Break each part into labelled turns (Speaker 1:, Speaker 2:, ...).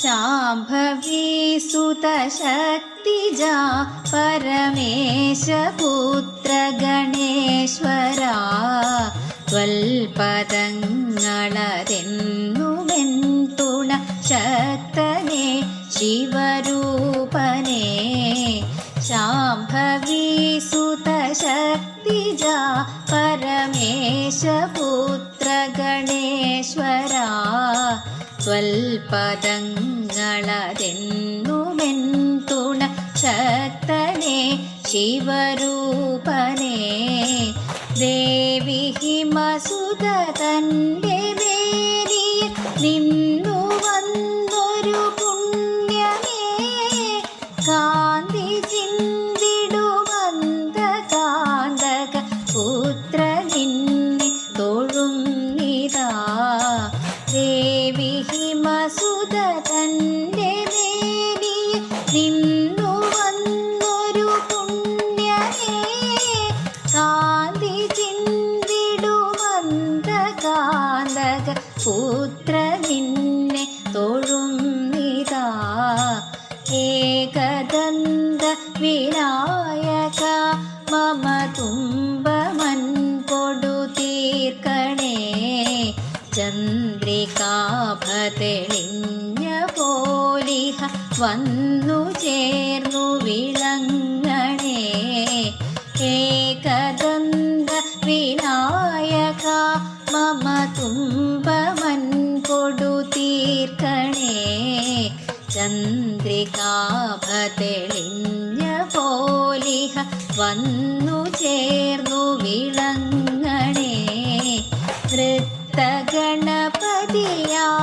Speaker 1: शाम्भवी सुतशक्तिजा परमेशपुत्र गणेश्वरा शक्तने शिवरूपने शाम्भवी सुतशक्तिजा परमेशपुत्र സ്വൽപദങ്ങളതെന്നുമെന്തുണ ശക്തനെ ശിവരൂപനെ? ദേവി ഹിമസുത തന്റെ മേനിയിൽ നിന്നു വന്നൊരു പുണ്യമേ? കാന്തി ചിന്തിടുമന്ത കാന്തക പുത്ര നിന്നെ തൊഴും നിതാ. ഹിമസുത തന്റെ മേനിയിൽ നിന്നു വന്നൊരു കാന്തി ചിന്തിടുമന്ത കാന്തക പുത്ര നിന്നെ തൊഴും നിതാ ഏകദന്ത വിനായക ചന്ദ്രികാഭതെളിഞ്ഞ പോലിഹ വന്നു ചേർന്നു വിളങ്ങണേ. ഏകദന്ത വിനായക മമ തുമ്പമൻ കൊടു തീർക്കണേ. ചന്ദ്രികാഭ തെളിഞ്ഞ പോലിഹ വന്നു ചേർന്നു വിളങ്ങണേ. നൃത്തഗണപതിയായി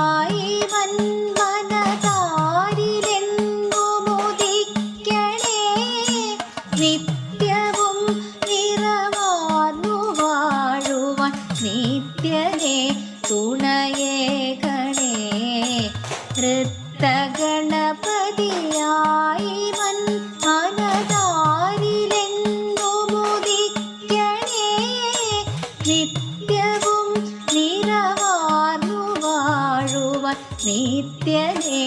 Speaker 1: നിത്യനെ തുണയേകണേ നൃത്തഗണപതിയായി വൻ മനതാരിലെന്നു മുദിക്കണേ നിത്യവും നിറവാർന്നു വാഴുവ നിത്യനെ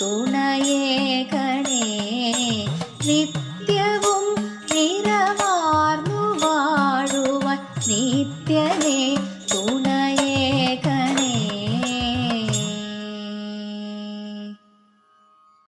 Speaker 1: തുണയേക